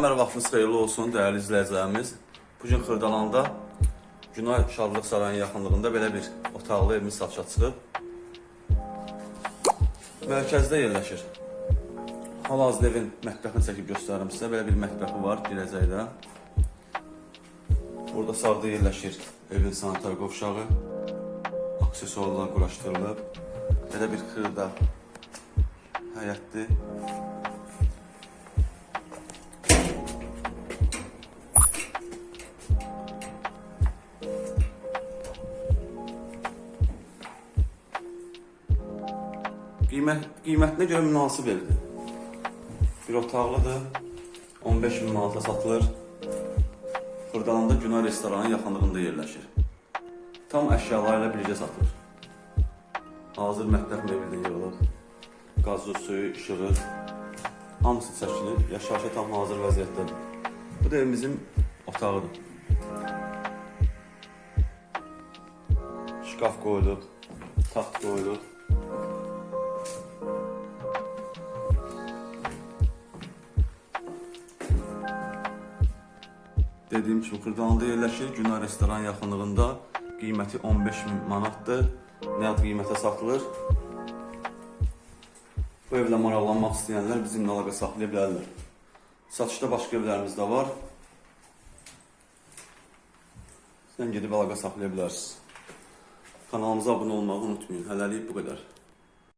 Merhaba, vaxtınız xeyirli olsun, dəyərli izləyicilərimiz. Bu gün Xırdalanda Günay Şadlıq Sarayının yaxınlığında belə bir otaqlı evimiz satışa çıxıb. Mərkəzdə yerləşir. Hal-hazırda evin mətbəxini çəkib göstərim sizə. Belə bir mətbəxi var girəcəkdə. Burada sağda yerləşir evin sanitar qovşağı. Aksesuarlar quraşdırılıb. Belə bir xırda həyətdir. Qiymət, qiymətinə görə münasib evdir. Bir otaqlıdır. 15 min manata satılır. Xırdalanda Günay restoranın yaxınlığında yerləşir. Tam əşyalarıyla birgə satılır. Hazır mətbəx mebeli yığılıb. Qazlı suyu, işığı, hamısı çəkilib. Yaşayışa tam hazır vəziyyətdədir. Bu da evimizin otağıdır. Şkaf qoyulub, taxt qoyulub. Dediyim kimi Xırdalanında yerləşir. Günay restoran yaxınlığında qiyməti 15 min manatdır. Nəqd qiymətə satılır. Bu evlə maraqlanmaq istəyənlər bizimlə əlaqə saxlaya bilərlər. Satışda başqa evlərimiz də var. Sən gedib əlaqə saxlaya bilərsiniz. Kanalımıza abunə olmağı unutmayın. Hələlik bu qədər.